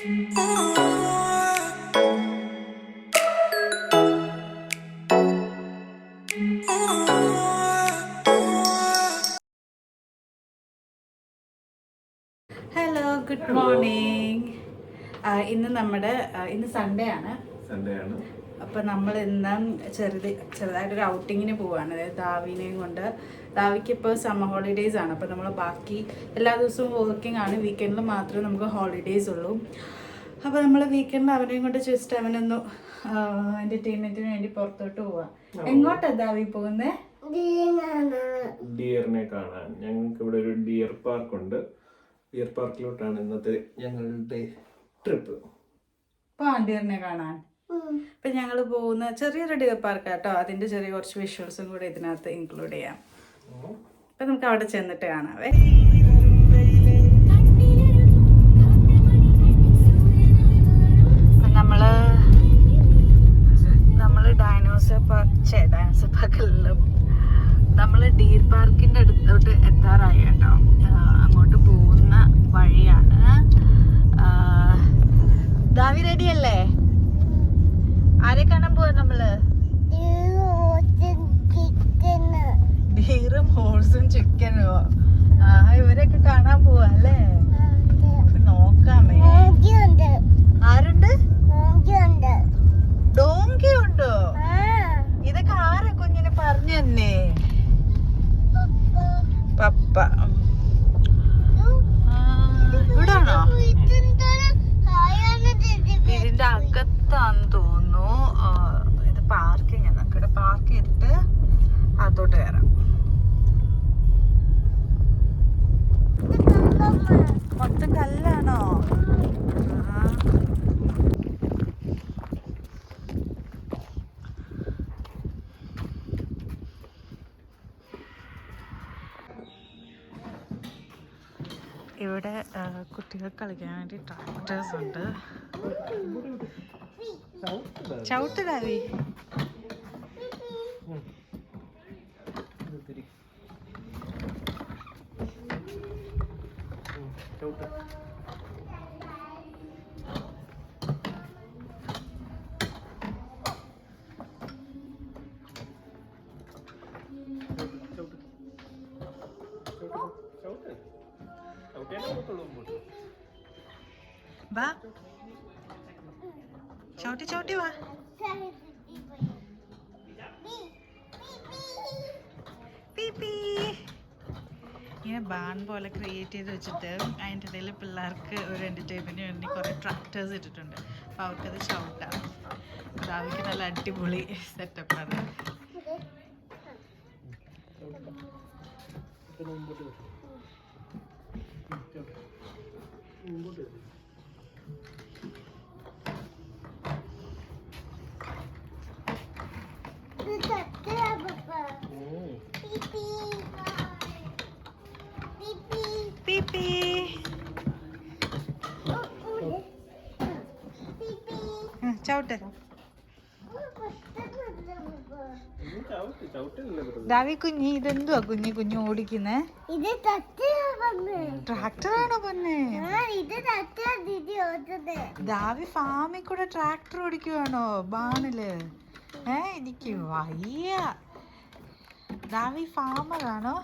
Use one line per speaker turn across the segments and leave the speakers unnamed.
Hello good morning ഇന്ന് നമ്മുടെ ഇന്ന് സൺഡേ ആണ്.
സൺഡേ ആണ്.
അപ്പോൾ നമ്മൾ ഇന്ന് ചെറുത് ചെറുതായിട്ടൊരു ഔട്ടിങ്ങിന് പോവുകയാണ് അതായത് ദാവിനെയും കൊണ്ട്. ദാവിക്ക് ഇപ്പോൾ സമ്മർ ഹോളിഡേയ്സ് ആണ്. അപ്പോൾ നമ്മൾ ബാക്കി എല്ലാ ദിവസവും വർക്കിംഗ് ആണ്. വീക്കെൻഡിൽ മാത്രമേ നമുക്ക് ഹോളിഡേയ്സ് ഉള്ളൂ. അപ്പോൾ നമ്മൾ വീക്കെൻഡിൽ അവനെയും കൊണ്ട് ജസ്റ്റ് അവനൊന്ന് എന്റർടൈൻമെന്റിന് വേണ്ടി പുറത്തോട്ട് പോവാം. എങ്ങോട്ടാണ് ദാവി പോകുന്നത്
ഡിയറിനെ കാണാൻ. ഞങ്ങൾക്ക് ഇവിടെ ഒരു ഡിയർ പാർക്ക് ഉണ്ട്. ഡിയർ പാർക്കിലോട്ടാണ് ഇന്നത്തെ ഞങ്ങളുടെ ട്രിപ്പ്
പാണ്ടിയറിനെ കാണാൻ. ഇപ്പൊ ഞങ്ങൾ പോകുന്ന ചെറിയൊരു ഡിയർ പാർക്ക് കേട്ടോ അതിന്റെ ചെറിയ കുറച്ച് വിഷ്വൽസും കൂടെ ഇതിനകത്ത് ഇൻക്ലൂഡ് ചെയ്യാം. അപ്പൊ നമുക്ക് അവിടെ ചെന്നിട്ട് കാണാവേ. അപ്പൊ നമ്മൾ നമ്മൾ ഡൈനോസർ പാർക്ക് ഡൈനോസർ പാർക്കല്ലോ നമ്മൾ ഡീർ പാർക്കിന്റെ അടുത്തോട്ട് എത്താറായി കേട്ടോ. അങ്ങോട്ട് പോകുന്ന വഴിയാണ് ആ, ദാവി റെഡി അല്ലേ ആരെ കാണാൻ പോവാ നമ്മൾ ഡീറും ഹോഴ്സും ചിക്കനോ ആ ഇവരൊക്കെ കാണാൻ പോവാ അല്ലേ നോക്കാമേ. ആരുണ്ട്? ഡോങ്കി ഉണ്ടോ ഇതൊക്കെ ആരാ കുഞ്ഞിന് പറഞ്ഞു തന്നെ? പപ്പ. ആ, ഇവിടാണോ? ഇതിന്റെ അകത്താന്ന് തോന്നുന്നു. ഇത് പാർക്കിംഗ് ആണ് ഇവിടെ പാർക്ക് ചെയ്തിട്ട് അതോട്ട് കയറാം മൊത്തം കല്ലാണോ ആ. ഇവിടെ ആ, കുട്ടികൾക്ക് കളിക്കാൻ വേണ്ടി ട്രാക്ടേഴ്സ് ഉണ്ട് ചവിട്ട് വാ. ചവിട്ടി ചവിട്ടി വാ. ഇങ്ങനെ ബാൺ പോലെ ക്രിയേറ്റ് ചെയ്ത് വെച്ചിട്ട് അതിന്റെ ഇടയിൽ പിള്ളേർക്ക് ഒരു എന്റർടൈൻമെന്റിന് വേണ്ടി കുറേ ട്രാക്ടേഴ്സ് ഇട്ടിട്ടുണ്ട്. അപ്പോൾ അവർക്കത് ഷൗട്ടാണ് ദാവിക്ക് നല്ല അടിപൊളി സെറ്റപ്പാണ് ചവിട്ട്. ദാവി കുഞ്ഞി ഇതെന്തുവാ കുഞ്ഞി കുഞ്ഞു ഓടിക്കുന്നേ? ട്രാക്ടറാണോ പൊന്നെ ദാവി ഫാമിൽ കൂടെ ട്രാക്ടർ ഓടിക്കുവാണോ? ബാണിൽ. ഏ എനിക്ക് വയ്യ. ദാവി ഫാമറാണോ?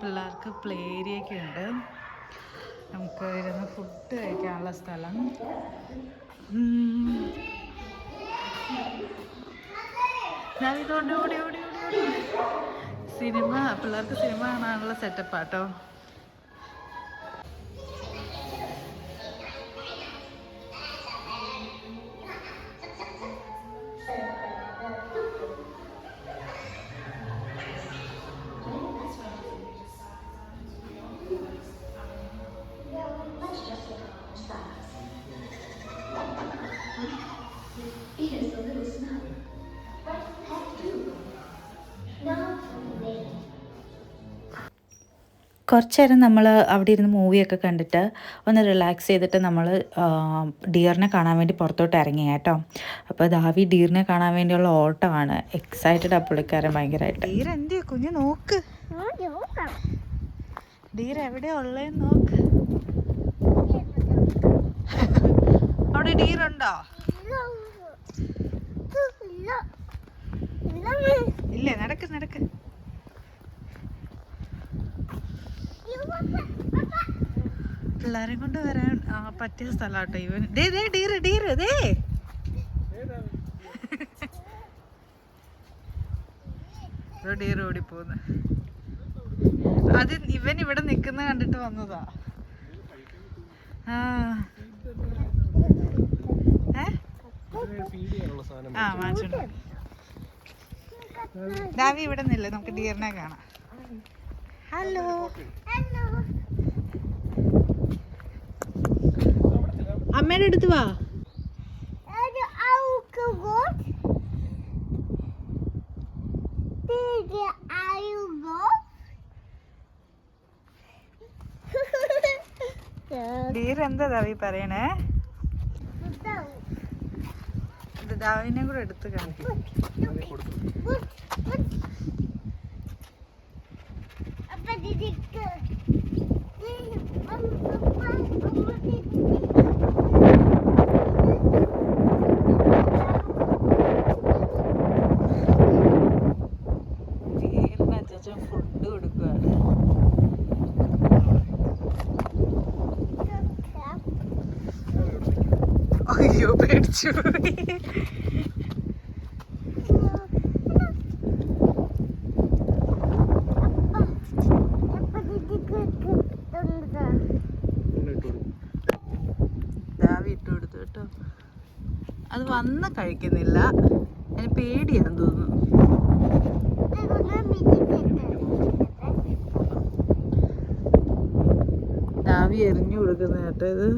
പിള്ളേർക്ക് പ്ലേ ഏരിയ ഒക്കെ ഉണ്ട്. നമുക്ക് ഇരുന്ന് ഫുഡ് കഴിക്കാനുള്ള സ്ഥലം. സിനിമ പിള്ളേർക്ക് സിനിമ കാണാനുള്ള സെറ്റപ്പാട്ടോ കുറച്ച് നേരം നമ്മൾ അവിടെ ഇരുന്ന് മൂവിയൊക്കെ കണ്ടിട്ട് ഒന്ന് റിലാക്സ് ചെയ്തിട്ട് നമ്മൾ ഡിയറിനെ കാണാൻ വേണ്ടി പുറത്തോട്ട് ഇറങ്ങി കേട്ടോ. അപ്പോൾ ദാവി ഡിയറിനെ കാണാൻ വേണ്ടിയുള്ള ഓട്ടമാണ്. എക്സൈറ്റഡ് ആ പുള്ളിക്കാരൻ ഭയങ്കരമായിട്ട് ഡീർ എന്തിയാ കുഞ്ഞ് നോക്ക്. ഡീർ എവിടെയാ ഉള്ളേന്ന് നോക്ക്. അവിടെ ഡീറുണ്ടോ ഇല്ലേ നടക്ക് നടക്ക്. പിള്ളേരെ കൊണ്ട് വരാൻ പറ്റിയ സ്ഥലാട്ടോ ഇവൻ ദേ ദേ ഡീറ് ഡീറ് ദേ. ഒരു ഡീർ ഓടി പോന്ന് അത് ഇവൻ ഇവിടെ നിക്കുന്ന കണ്ടിട്ട് വന്നതാ. ആ. ആ ഡാവി ഇവിടെ നിന്നില്ല നമുക്ക് ഡീറിനെ കാണാം. ഹലോ. അമ്മയുടെ അടുത്ത് വാ. എന്താ ദാവി പറയണേ? ദാവിനെ കൂടെ എടുത്ത് കാണിക്കും. ഡീറിന് അച്ഛൻ ഫുഡ് കൊടുക്കുകയാണ് അയ്യോ പേടിച്ചു അത് വന്ന് കഴിക്കുന്നില്ല. അതിന് പേടിയാന്ന് തോന്നുന്നു. ദാവി എറിഞ്ഞു കൊടുക്കുന്ന കേട്ടോ ഇത്.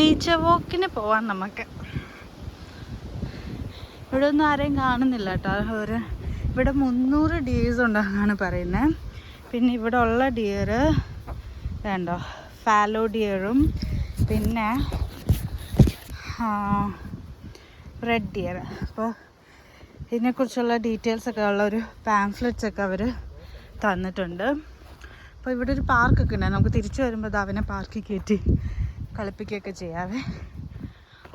നേച്ചർ വോക്കിന് പോവാം നമുക്ക്. ഇവിടെ ഒന്നും ആരെയും കാണുന്നില്ല കേട്ടോ. ഒരു ഇവിടെ മുന്നൂറ് ഡിയേഴ്സ് ഉണ്ടെന്നാണ് പറയുന്നത് പിന്നെ ഇവിടെ ഉള്ള ഡിയർ വേണ്ടോ? ഫാലോ ഡിയറും പിന്നെ റെഡ് ഡിയർ അപ്പോൾ ഇതിനെക്കുറിച്ചുള്ള ഡീറ്റെയിൽസ് ഒക്കെ ഉള്ള ഒരു പാംഫ്ലെറ്റ്സ് ഒക്കെ അവർ തന്നിട്ടുണ്ട്. അപ്പോൾ ഇവിടെ ഒരു പാർക്കൊക്കെ ഉണ്ടായിരുന്നു നമുക്ക് തിരിച്ചു വരുമ്പോൾ അവനെ പാർക്കിൽ കയറ്റി കളിപ്പിക്കുകയൊക്കെ ചെയ്യാതെ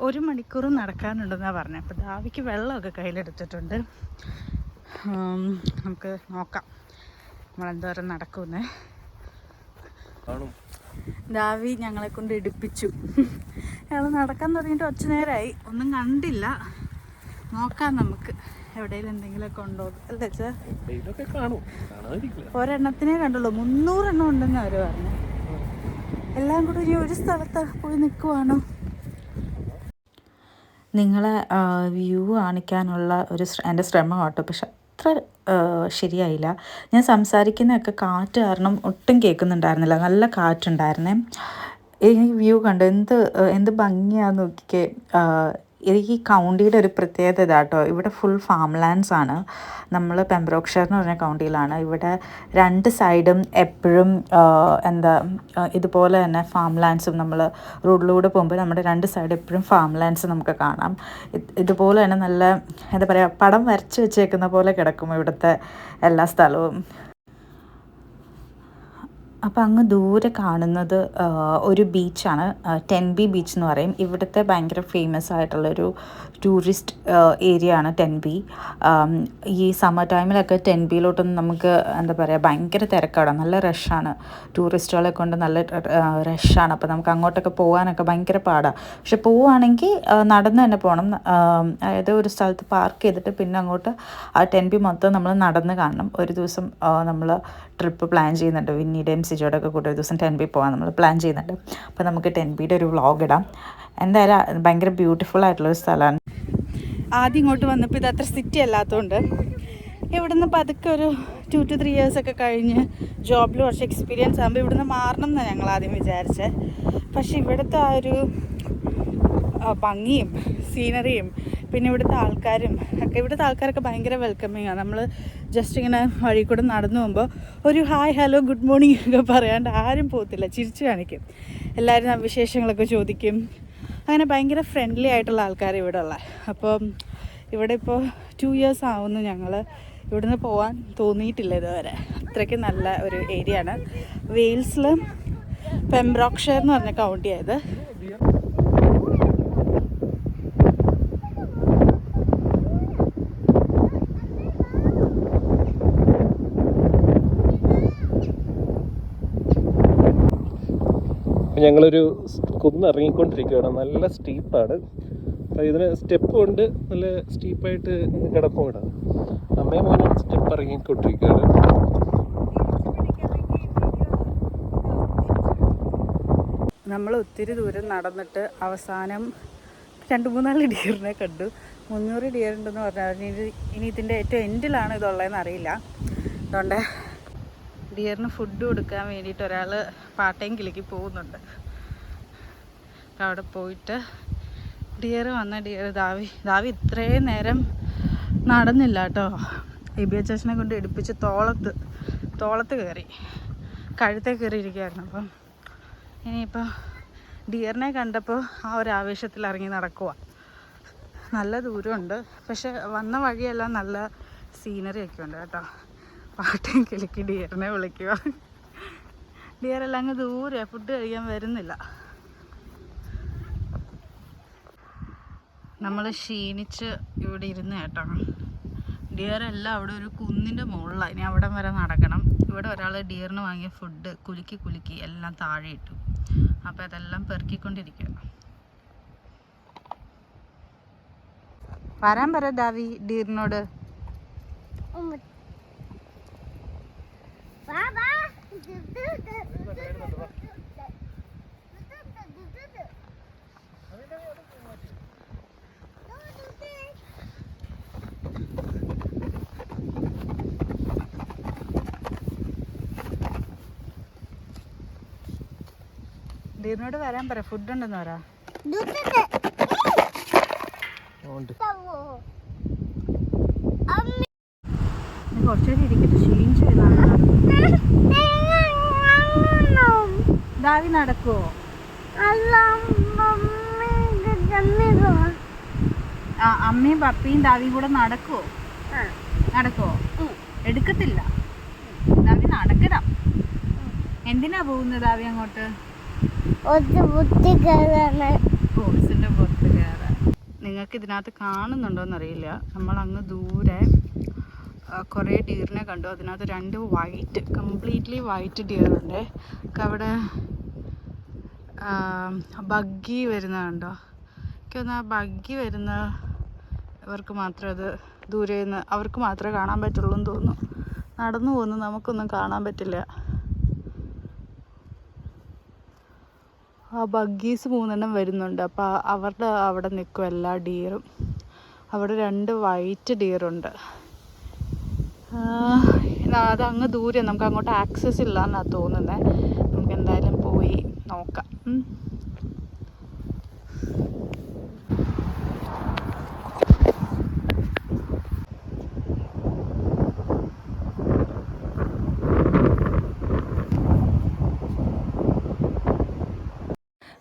ഒരു മണിക്കൂർ നടക്കാനുണ്ടെന്നാണ് പറഞ്ഞത്. അപ്പോൾ ദാവിക്ക് വെള്ളമൊക്കെ കയ്യിലെടുത്തിട്ടുണ്ട്. നമുക്ക് നോക്കാം. നമ്മളെന്തോരം നടക്കുമെന്ന്. ദാവി ഞങ്ങളെ കൊണ്ട് എടുപ്പിച്ചു അയാൾ നടക്കാൻ തുടങ്ങിയിട്ട് ഒച്ച നേരമായി ഒന്നും കണ്ടില്ല. നോക്കാം നമുക്ക് എവിടെയെങ്കിലും എന്തെങ്കിലുമൊക്കെ ഉണ്ടോ അല്ലേ ഒരെണ്ണത്തിനെ കണ്ടുള്ളൂ. മുന്നൂറെണ്ണം ഉണ്ടെന്ന് അവർ പറഞ്ഞു എല്ലാം കൂടി ഇനി ഒരു സ്ഥലത്ത് പോയി നിൽക്കുവാണോ? നിങ്ങളെ വ്യൂ കാണിക്കാനുള്ള ഒരു എന്റെ ശ്രമം കേട്ടോ. പക്ഷെ അത്ര ശരിയായില്ല. ഞാൻ സംസാരിക്കുന്നതൊക്കെ കാറ്റ് കാരണം ഒട്ടും കേൾക്കുന്നുണ്ടായിരുന്നില്ല. നല്ല കാറ്റുണ്ടായിരുന്നേ. ഈ വ്യൂ കണ്ടു? എന്ത് എന്ത് ഭംഗിയാന്ന് നോക്കിക്കേ. ഈ കൗണ്ടിയുടെ ഒരു പ്രത്യേകത ഇതാട്ടോ ഇവിടെ ഫുൾ ഫാം ലാൻഡ്സ് ആണ്. നമ്മൾ പെംബ്രോക്ഷർ എന്ന് പറഞ്ഞ കൗണ്ടിയിലാണ് ഇവിടെ രണ്ട് സൈഡും എപ്പോഴും എന്താ ഇതുപോലെ തന്നെ ഫാം ലാൻഡ്സും നമ്മൾ റോഡിലൂടെ പോകുമ്പോൾ നമ്മുടെ രണ്ട് സൈഡ് എപ്പോഴും ഫാം ലാൻഡ്സ് നമുക്ക് കാണാം. ഇതുപോലെ തന്നെ നല്ല എന്താ പറയുക പടം വരച്ച് വെച്ചേക്കുന്ന പോലെ കിടക്കും ഇവിടുത്തെ എല്ലാ സ്ഥലവും. അപ്പോൾ അങ്ങ് ദൂരെ കാണുന്നത് ഒരു ബീച്ചാണ് ടെൻ ബി ബീച്ച് എന്ന് പറയും. ഇവിടുത്തെ ഭയങ്കര ഫേമസ് ആയിട്ടുള്ളൊരു ടൂറിസ്റ്റ് ഏരിയ ആണ് ടെൻ ബി. ഈ സമ്മർ ടൈമിലൊക്കെ ടെൻ ബിയിലോട്ടൊന്നും നമുക്ക് എന്താ പറയുക ഭയങ്കര തിരക്കാണ്. നല്ല റഷാണ് ടൂറിസ്റ്റുകളെ കൊണ്ട് നല്ല റഷാണ് അപ്പോൾ നമുക്ക് അങ്ങോട്ടൊക്കെ പോകാനൊക്കെ ഭയങ്കര പാടാണ് പക്ഷെ പോവുകയാണെങ്കിൽ നടന്ന് തന്നെ പോകണം അതായത് ഒരു സ്ഥലത്ത് പാർക്ക് ചെയ്തിട്ട് പിന്നെ അങ്ങോട്ട് ആ ടെൻ ബി മൊത്തം നമ്മൾ നടന്ന് കാണണം. ഒരു ദിവസം നമ്മൾ ട്രിപ്പ് പ്ലാൻ ചെയ്യുന്നുണ്ട്. വിന്നീടെയും സിജോടൊക്കെ കൂടെ ഒരു ദിവസം ടെൻ ബി പോകാൻ നമ്മൾ പ്ലാൻ ചെയ്യുന്നുണ്ട്. അപ്പോൾ നമുക്ക് ടെൻ ബിയുടെ ഒരു വ്ളോഗ് ഇടാം. എന്തായാലും ഭയങ്കര ബ്യൂട്ടിഫുൾ ആയിട്ടുള്ളൊരു സ്ഥലമാണ്. ആദ്യം ഇങ്ങോട്ട് വന്നപ്പോൾ ഇത് അത്ര സിറ്റി അല്ലാത്തതുകൊണ്ട് ഇവിടുന്ന് പതുക്കെ ഒരു ടു ടു ത്രീ ഇയേഴ്സൊക്കെ കഴിഞ്ഞ് ജോബിൽ കുറച്ച് എക്സ്പീരിയൻസ് ആകുമ്പോൾ ഇവിടുന്ന് മാറണം എന്നാണ് ഞങ്ങൾ ആദ്യം വിചാരിച്ചത് പക്ഷേ ഇവിടുത്തെ ആ ഒരു ഭംഗിയും സീനറിയും പിന്നെ ഇവിടുത്തെ ആൾക്കാരും ഒക്കെ ഇവിടുത്തെ ആൾക്കാരൊക്കെ ഭയങ്കര വെൽക്കമിങ് ആണ് നമ്മൾ ജസ്റ്റ് ഇങ്ങനെ വഴി കൂടെ നടന്നു പോകുമ്പോൾ ഒരു ഹായ് ഹലോ ഗുഡ് മോർണിംഗ് ഒക്കെ പറയാണ്ട് ആരും പോകത്തില്ല. ചിരിച്ചു കാണിക്കും. എല്ലാവരും വിശേഷങ്ങളൊക്കെ ചോദിക്കും. അങ്ങനെ ഭയങ്കര ഫ്രണ്ട്ലി ആയിട്ടുള്ള ആൾക്കാർ ഇവിടെ ഉള്ള അപ്പം ഇവിടെ ഇപ്പോൾ ടു ഇയേഴ്സ് ആവുന്നു ഞങ്ങൾ ഇവിടുന്ന് പോകാൻ തോന്നിയിട്ടില്ല ഇതുവരെ. അത്രയ്ക്ക് നല്ല ഒരു ഏരിയ ആണ്. വെയിൽസിൽ പെംബ്രോക്ഷർ എന്ന് പറഞ്ഞ കൗണ്ടിയായത്
ഞങ്ങളൊരു കുന്ന് ഇറങ്ങിക്കൊണ്ടിരിക്കുകയാണ്. നല്ല സ്റ്റീപ്പാണ് അപ്പോൾ ഇതിന് സ്റ്റെപ്പ് കൊണ്ട് നല്ല സ്റ്റീപ്പായിട്ട് കിടക്കും ഇവിടെ അമ്മയും മോനും സ്റ്റെപ്പ് ഇറങ്ങിക്കൊണ്ടിരിക്കുകയാണ്.
നമ്മൾ ഒത്തിരി ദൂരം നടന്നിട്ട് അവസാനം രണ്ട് മൂന്നാൽ ഡിയറിനെ കണ്ടു. മുന്നൂറ് ഡിയർ ഉണ്ടെന്ന് പറഞ്ഞാൽ ഇനി ഇനി ഇതിന്റെ ഏറ്റവും എൻഡിലാണ് ഇതുള്ളതെന്ന് അറിയില്ല. അതുകൊണ്ട് ഡിയറിന് ഫുഡ് കൊടുക്കാൻ വേണ്ടിയിട്ട് ഒരാൾ പാട്ടയും കിളിക്ക് പോകുന്നുണ്ട്. അവിടെ പോയിട്ട് ഡിയർ വന്ന ഡിയർ ദാവി. ദാവി ഇത്രയും നേരം നടന്നില്ല കേട്ടോ. ഇബിയ ചേച്ചനെ കൊണ്ട് എടുപ്പിച്ച് തോളത്ത് തോളത്ത് കയറി കഴുത്തേ കയറി ഇരിക്കുകയായിരുന്നു അപ്പം ഇനിയിപ്പോൾ ഡിയറിനെ കണ്ടപ്പോൾ ആ ഒരു ആവേശത്തിൽ ഇറങ്ങി നടക്കുക നല്ല ദൂരമുണ്ട്. പക്ഷെ വന്ന വഴിയെല്ലാം നല്ല സീനറി ഒക്കെ ഉണ്ട് കേട്ടോ. പാട്ടയും കിളിക്ക് ഡിയറിനെ വിളിക്കുക ഡിയറെല്ലാം അങ്ങ് ദൂരെ ഫുഡ് കഴിക്കാൻ വരുന്നില്ല. നമ്മൾ ക്ഷീണിച്ച് ഇവിടെ ഇരുന്ന് കേട്ടോ. ഡിയറെല്ലാം അവിടെ ഒരു കുന്നിന്റെ മുകളിലാണ് ഇനി അവിടെ വരെ നടക്കണം. ഇവിടെ ഒരാൾ ഡിയറിന് വാങ്ങിയ ഫുഡ് കുലുക്കി കുലുക്കി എല്ലാം താഴെ ഇട്ടു. അപ്പോൾ അതെല്ലാം പെറുക്കിക്കൊണ്ടിരിക്കുക വരാൻ പറ ദാവി ഡിയറിനോട്.
ബാബാ
ഡിയറിനോട് വരാൻ പറ. ഫുഡ് ഉണ്ടെന്ന് പറ. കുറച്ചേരം ഇരിക്കട്ടെ. ക്ഷീണിച്ചു ദാവി നടക്കുവോ? ആ അമ്മയും പപ്പയും ദാവിയും കൂടെ നടക്കുവോ? നടക്കുവോ? എടുക്കത്തില്ല. ദാവി നടക്കണം. എന്തിനാ പോകുന്നത് ദാവി അങ്ങോട്ട്? നിങ്ങൾക്ക് ഇതിനകത്ത് കാണുന്നുണ്ടോ എന്നറിയില്ല നമ്മൾ അങ്ങ് ദൂരെ കുറേ ഡീറിനെ കണ്ടു. അതിനകത്ത് രണ്ട് വൈറ്റ് കംപ്ലീറ്റ്ലി വൈറ്റ് ഒക്കെ അവിടെ ബഗ്ഗി വരുന്ന കണ്ടോ? എനിക്ക് തോന്നുന്നു ആ ബഗ്ഗി വരുന്ന ഇവർക്ക് മാത്രമേ അത് ദൂരെ നിന്ന് അവർക്ക് മാത്രമേ കാണാൻ പറ്റുള്ളൂ എന്ന് തോന്നുന്നു. നടന്നു പോകുന്നു നമുക്കൊന്നും കാണാൻ പറ്റില്ല. ആ ബഗ്ഗീസ് മൂന്നെണ്ണം വരുന്നുണ്ട്. അപ്പോൾ അവരുടെ അവിടെ നിൽക്കും എല്ലാ ഡീറും അവിടെ രണ്ട് വൈറ്റ് ഡീറുണ്ട് അത് അങ്ങ് ദൂരെ. നമുക്ക് അങ്ങോട്ട് ആക്സസ് ഇല്ല എന്നാണ് തോന്നുന്നത് നമുക്ക് എന്തായാലും പോയി നോക്കാം.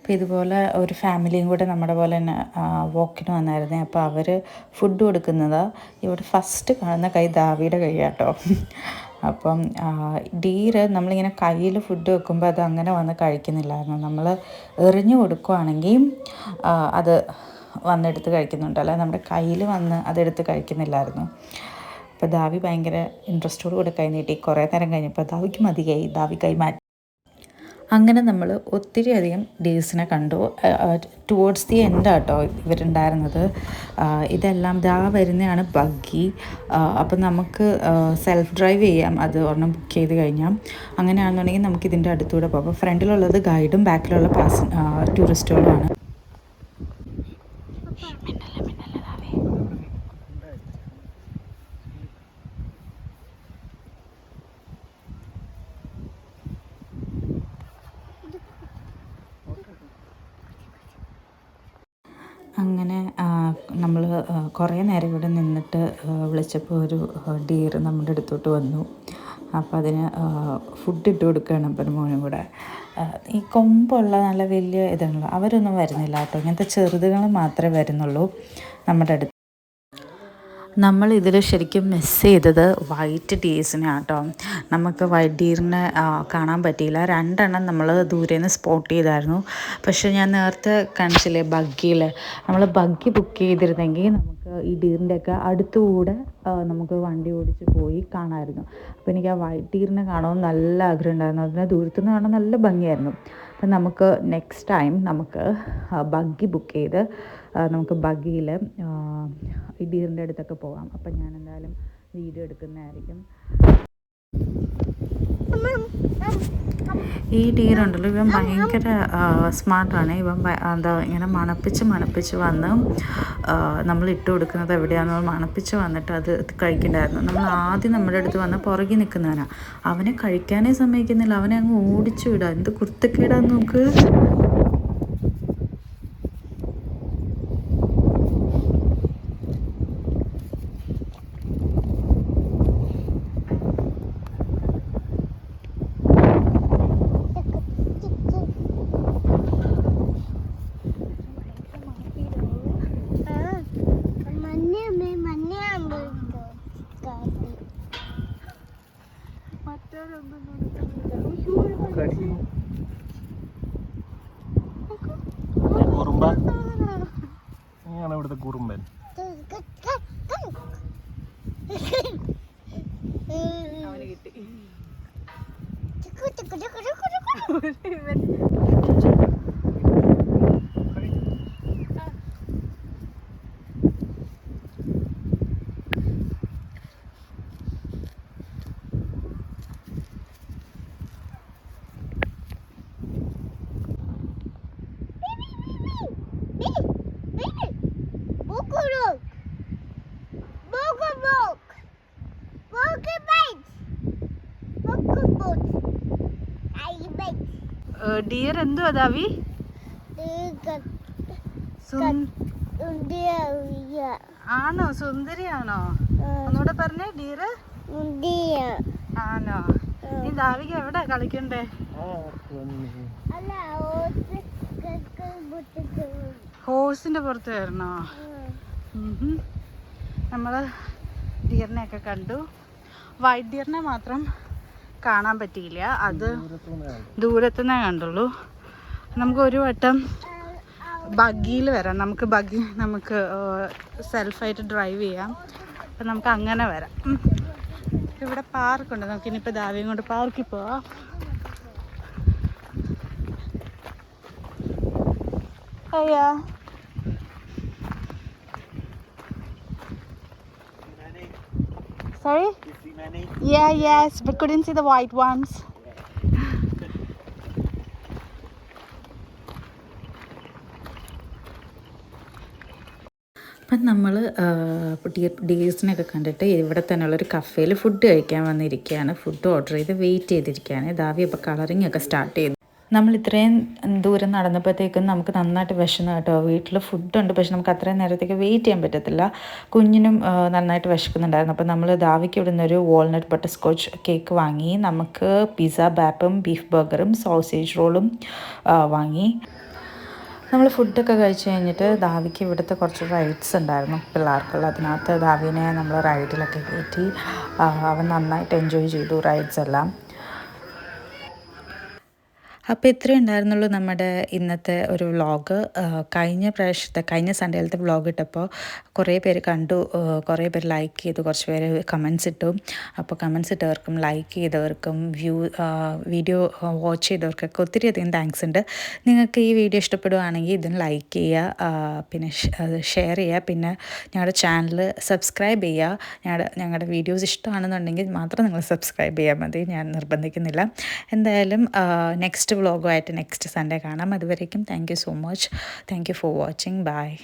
അപ്പോൾ ഇതുപോലെ ഒരു ഫാമിലിയും കൂടെ നമ്മുടെ പോലെ തന്നെ വോക്കിന് വന്നായിരുന്നേ. അപ്പോൾ അവർ ഫുഡ് കൊടുക്കുന്നത് ഇവിടെ ഫസ്റ്റ് കാണുന്ന കൈ ദാവിയുടെ കൈയാട്ടോ. അപ്പം ഡീര് നമ്മളിങ്ങനെ കയ്യിൽ ഫുഡ് വെക്കുമ്പോൾ അത് അങ്ങനെ വന്ന് കഴിക്കുന്നില്ലായിരുന്നു. നമ്മൾ എറിഞ്ഞു കൊടുക്കുവാണെങ്കിൽ അത് വന്നെടുത്ത് കഴിക്കുന്നുണ്ട്. അല്ലാതെ നമ്മുടെ കയ്യിൽ വന്ന് അതെടുത്ത് കഴിക്കുന്നില്ലായിരുന്നു. അപ്പോൾ ദാവി ഭയങ്കര ഇൻട്രസ്റ്റോട് കൂടെ കൈ നീട്ടി. കുറേ നേരം കഴിഞ്ഞപ്പോൾ ദാവിക്ക് മതിയായി. ദാവി കൈ മാറ്റി. അങ്ങനെ നമ്മൾ ഒത്തിരി അധികം ഡേയ്സിനെ കണ്ടു. ടുവേർഡ്സ് ദി എൻഡ് ആട്ടോ ഇവരുണ്ടായിരുന്നത്. ഇതെല്ലാം ദാ വരുന്നതാണ് ബഗ്ഗി. അപ്പം നമുക്ക് സെൽഫ് ഡ്രൈവ് ചെയ്യാം. അത് ഒരെണ്ണം ബുക്ക് ചെയ്ത് കഴിഞ്ഞാൽ. അങ്ങനെയാണെന്നുണ്ടെങ്കിൽ നമുക്ക് ഇതിന്റെ അടുത്തൂടെ പോകാം. അപ്പോൾ ഫ്രണ്ടിലുള്ളത് ഗൈഡും ബാക്കിലുള്ള പാസ ടൂറിസ്റ്റുകളുമാണ്
നമ്മൾ കുറേ നേരം ഇവിടെ നിന്നിട്ട് വിളിച്ചപ്പോൾ ഒരു ഡിയർ നമ്മുടെ അടുത്തോട്ട് വന്നു. അപ്പോൾ അതിന് ഫുഡ് ഇട്ട് കൊടുക്കുകയാണ് അപ്പം മോനും കൂടെ. ഈ കൊമ്പുള്ള നല്ല വലിയ ഇതാണല്ലോ അവരൊന്നും വരുന്നില്ല കേട്ടോ. ഇങ്ങനത്തെ ചെറുതുകൾ മാത്രമേ വരുന്നുള്ളൂ നമ്മുടെ അടുത്ത്. നമ്മൾ ഇതിൽ ശരിക്കും മിസ് ചെയ്തത് വൈറ്റ് ഡീസിനെ കേട്ടോ നമുക്ക് വൈറ്റ് ഡീറിനെ കാണാൻ പറ്റിയില്ല. രണ്ടെണ്ണം നമ്മൾ ദൂരെ നിന്ന് സ്പോട്ട് ചെയ്തായിരുന്നു. പക്ഷേ ഞാൻ നേരത്തെ കാണിച്ചില്ലേ ബഗ്ഗിയിൽ നമ്മൾ ബഗ്ഗി ബുക്ക് ചെയ്തിരുന്നെങ്കിൽ നമുക്ക് ഈ ഡീറിന്റെയൊക്കെ അടുത്തുകൂടെ നമുക്ക് വണ്ടി ഓടിച്ച് പോയി കാണാമായിരുന്നു അപ്പോൾ എനിക്ക് ആ വൈറ്റ് ഡീറിനെ കാണാൻ നല്ല ആഗ്രഹം ഉണ്ടായിരുന്നു. അതിനെ ദൂരത്തുനിന്ന് കാണാൻ നല്ല ഭംഗിയായിരുന്നു. അപ്പം നമുക്ക് നെക്സ്റ്റ് ടൈം നമുക്ക് ബഗ്ഗി ബുക്ക് ചെയ്ത് നമുക്ക് ബഗ്ഗിയിൽ ഇടീറിന്റെ അടുത്തൊക്കെ പോകാം അപ്പം ഞാൻ എന്തായാലും വീഡിയോ എടുക്കുന്നതായിരിക്കും ഈ ഡീറുണ്ടല്ലോ ഇവൻ ഭയങ്കര സ്മാർട്ടാണ്. ഇവൻ എന്താ ഇങ്ങനെ മണപ്പിച്ച് മണപ്പിച്ച് വന്ന് നമ്മൾ ഇട്ട് കൊടുക്കുന്നത് എവിടെയാണെന്ന് മണപ്പിച്ച് വന്നിട്ട് അത് കഴിക്കണ്ടായിരുന്നു. നമ്മൾ ആദ്യം നമ്മുടെ അടുത്ത് വന്ന് പുറകെ നിൽക്കുന്നവനാണ് അവനെ കഴിക്കാനേ സമ്മതിക്കുന്നില്ല. അവനെ അങ്ങ് ഓടിച്ചു വിടാം. എന്ത് കുർത്തക്കേടാന്ന് നോക്ക്.
Deer
undia ya.
ആണോ? സുന്ദരിയാണോ? ഒന്നുകൂടെ പറഞ്ഞേ ഡിയർ. ആണോ? നീ ദാവിക എവിടെ കളിക്കണ്ടേ. ഹോഴ്സിന്റെ പുറത്ത് വരണോ? നമ്മൾ ഡിയറിനെയൊക്കെ കണ്ടു. വൈറ്റ് ഡിയറിനെ മാത്രം കാണാൻ പറ്റിയില്ല. അത് ദൂരത്തുനിന്നേ കണ്ടുള്ളൂ. നമുക്ക് ഒരു വട്ടം ബഗ്ഗിയിൽ വരാം. നമുക്ക് ബഗ്ഗി നമുക്ക് സെൽഫായിട്ട് ഡ്രൈവ് ചെയ്യാം. അപ്പം നമുക്ക് അങ്ങനെ വരാം. ഇവിടെ പാർക്കുണ്ട് നമുക്ക് ഇനിയിപ്പോൾ ദാവിയും കൊണ്ട് പാർക്കിൽ പോവാം. അയ്യാ. Sorry? Yeah, yes, but couldn't see the white ones.
അപ്പം നമ്മൾ ഡീസിനൊക്കെ കണ്ടിട്ട് ഇവിടെ തന്നെയുള്ളൊരു കഫേയിൽ ഫുഡ് കഴിക്കാൻ വന്നിരിക്കുകയാണ് ഫുഡ് ഓർഡർ ചെയ്ത് വെയിറ്റ് ചെയ്തിരിക്കുകയാണ് ദാവി ഇപ്പോൾ കളറിങ് ഒക്കെ സ്റ്റാർട്ട് ചെയ്തു നമ്മൾ ഇത്രയും ദൂരം നടന്നപ്പോഴത്തേക്കും നമുക്ക് നന്നായിട്ട് വിശന്നു കേട്ടോ. വീട്ടിൽ ഫുഡുണ്ട് പക്ഷെ നമുക്ക് അത്രയും നേരത്തേക്ക് വെയിറ്റ് ചെയ്യാൻ പറ്റത്തില്ല. കുഞ്ഞിനും നന്നായിട്ട് വിശക്കുന്നുണ്ടായിരുന്നു. അപ്പോൾ നമ്മൾ ദാവിക്ക് ഇവിടുന്ന് ഒരു വാൾനട്ട് ബട്ടർ സ്കോച്ച് കേക്ക് വാങ്ങി നമുക്ക് പിസ്സ ബാപ്പും ബീഫ് ബർഗറും സോസേജ് റോളും വാങ്ങി. നമ്മൾ ഫുഡൊക്കെ കഴിച്ച് കഴിഞ്ഞിട്ട് ദാവിക്ക് ഇവിടുത്തെ കുറച്ച് റൈഡ്സ് ഉണ്ടായിരുന്നു പിള്ളേർക്കുള്ള. അതിനകത്ത് ദാവിനെ നമ്മൾ റൈഡിലൊക്കെ കയറ്റി അവൻ നന്നായിട്ട് എൻജോയ് ചെയ്തു റൈഡ്സ് എല്ലാം. അപ്പോൾ ഇത്രയേ ഉണ്ടായിരുന്നുള്ളൂ നമ്മുടെ ഇന്നത്തെ ഒരു വ്ളോഗ്. കഴിഞ്ഞ പ്രാവശ്യത്തെ കഴിഞ്ഞ സൺഡേയിലത്തെ വ്ളോഗ് ഇട്ടപ്പോൾ കുറേ പേര് കണ്ടു. കുറേ പേര് ലൈക്ക് ചെയ്തു. കുറച്ച് പേര് കമൻസ് ഇട്ടു. അപ്പോൾ കമൻസ് ഇട്ടവർക്കും ലൈക്ക് ചെയ്തവർക്കും വ്യൂ വീഡിയോ വാച്ച് ചെയ്തവർക്കൊക്കെ ഒത്തിരി അധികം താങ്ക്സ് ഉണ്ട്. നിങ്ങൾക്ക് ഈ വീഡിയോ ഇഷ്ടപ്പെടുകയാണെങ്കിൽ ഇതിന് ലൈക്ക് ചെയ്യുക. പിന്നെ ഷെയർ ചെയ്യുക. പിന്നെ ഞങ്ങളുടെ ചാനൽ സബ്സ്ക്രൈബ് ചെയ്യുക. ഞങ്ങളുടെ ഞങ്ങളുടെ വീഡിയോസ് ഇഷ്ടമാണെന്നുണ്ടെങ്കിൽ മാത്രം നിങ്ങൾ സബ്സ്ക്രൈബ് ചെയ്യാൽ മതി. ഞാൻ നിർബന്ധിക്കുന്നില്ല. എന്തായാലും നെക്സ്റ്റ് വ്ളോഗുമായിട്ട് നെക്സ്റ്റ് സൺഡേ കാണാം. അതുവരേക്കും thank you so much thank you for watching bye